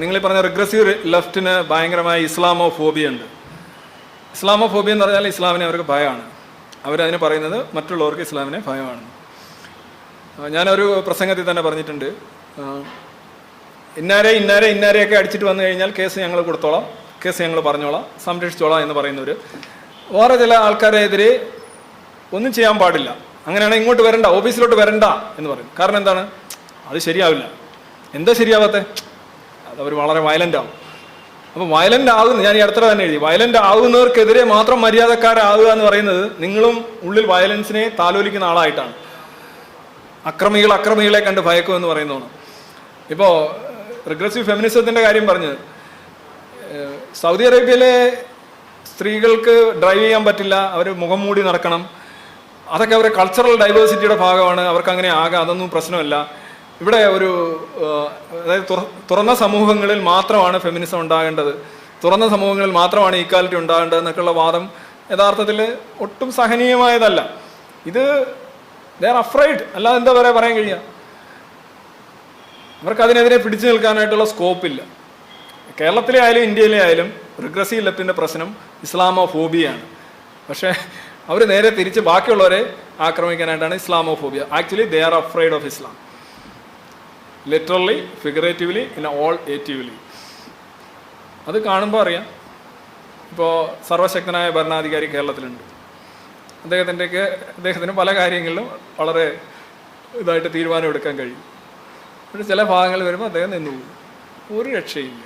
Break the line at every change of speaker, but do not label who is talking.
നിങ്ങൾ പറഞ്ഞ റിഗ്രസീവ് ലെഫ്റ്റിന് ഭയങ്കരമായ ഇസ്ലാമോ ഫോബിയ ഉണ്ട്. ഇസ്ലാമോ ഫോബിയ എന്ന് പറഞ്ഞാൽ ഇസ്ലാമിനെ അവർക്ക് ഭയമാണ്. അവരതിന് പറയുന്നത് മറ്റുള്ളവർക്ക് ഇസ്ലാമിനെ ഭയമാണ്. ഞാനൊരു പ്രസംഗത്തിൽ തന്നെ പറഞ്ഞിട്ടുണ്ട്. ഇന്നാരെ ഇന്നാരെ ഇന്നാരെയൊക്കെ അടിച്ചിട്ട് വന്നു കഴിഞ്ഞാൽ കേസ് ഞങ്ങൾ കൊടുത്തോളാം കേസ് ഞങ്ങൾ പറഞ്ഞോളാം സംരക്ഷിച്ചോളാം എന്ന് പറയുന്നവർ വേറെ ചില ആൾക്കാരെതിരെ ഒന്നും ചെയ്യാൻ പാടില്ല. അങ്ങനെയാണെങ്കിൽ ഇങ്ങോട്ട് വരണ്ട ഓഫീസിലോട്ട് വരണ്ട എന്ന് പറയും. കാരണം എന്താണ്? അത് ശരിയാവില്ല. എന്താ ശരിയാവാത്തെ? അവർ വളരെ വയലന്റ് ആവും അപ്പോൾ വയലന്റ് ആകുന്ന ഞാൻ ഈ അടുത്ത തന്നെ എഴുതി വയലന്റ് ആകുന്നവർക്കെതിരെ മാത്രം മര്യാദക്കാരാകുക എന്ന് പറയുന്നത് നിങ്ങളും ഉള്ളിൽ വയലൻസിനെ താലോലിക്കുന്ന ആളായിട്ടാണ്. അക്രമികൾ അക്രമികളെ കണ്ട് ഭയക്കും എന്ന് പറയുന്നതാണ്. ഇപ്പോൾ റിഗ്രസീവ് ഫെമിനിസത്തിന്റെ കാര്യം പറഞ്ഞത് സൗദി അറേബ്യയിലെ സ്ത്രീകൾക്ക് ഡ്രൈവ് ചെയ്യാൻ പറ്റില്ല അവർ മുഖം മൂടി നടക്കണം. അതൊക്കെ അവരുടെ കൾച്ചറൽ ഡൈവേഴ്സിറ്റിയുടെ ഭാഗമാണ് അവർക്ക് അങ്ങനെ ആകാം അതൊന്നും പ്രശ്നമല്ല. ഇവിടെ ഒരു അതായത് തുറന്ന സമൂഹങ്ങളിൽ മാത്രമാണ് ഫെമിനിസം ഉണ്ടാകേണ്ടത്. തുറന്ന സമൂഹങ്ങളിൽ മാത്രമാണ് ഈക്വാലിറ്റി ഉണ്ടാകേണ്ടത് എന്നൊക്കെയുള്ള വാദം യഥാർത്ഥത്തിൽ ഒട്ടും സഹനീയമായതല്ല. ഇത് ദേ ആർ അഫ്രൈഡ് അല്ലാതെ എന്താ പറയാ പറയാൻ കഴിയുക അവർക്ക് അതിനെതിരെ പിടിച്ചു നിൽക്കാനായിട്ടുള്ള സ്കോപ്പില്ല കേരളത്തിലെ ആയാലും ഇന്ത്യയിലെ ആയാലും റിഗ്രസീവ് ലെഫ്റ്റിന്റെ പ്രശ്നം ഇസ്ലാമോ ഫോബിയാണ് പക്ഷേ അവർ നേരെ തിരിച്ച് ബാക്കിയുള്ളവരെ ആക്രമിക്കാനായിട്ടാണ് Islamophobia actually they are afraid of Islam literally figuratively in all ഏറ്റീവ്ലി അത് കാണുമ്പോൾ അറിയാം. ഇപ്പോൾ സർവശക്തനായ ഭരണാധികാരി കേരളത്തിലുണ്ട്. അദ്ദേഹത്തിന്റെയൊക്കെ അദ്ദേഹത്തിന് പല കാര്യങ്ങളിലും വളരെ ഇതായിട്ട് തീരുമാനം എടുക്കാൻ കഴിയും. പക്ഷേ ചില ഭാഗങ്ങൾ വരുമ്പോൾ അദ്ദേഹം നിന്നു ഒരു രക്ഷയില്ല.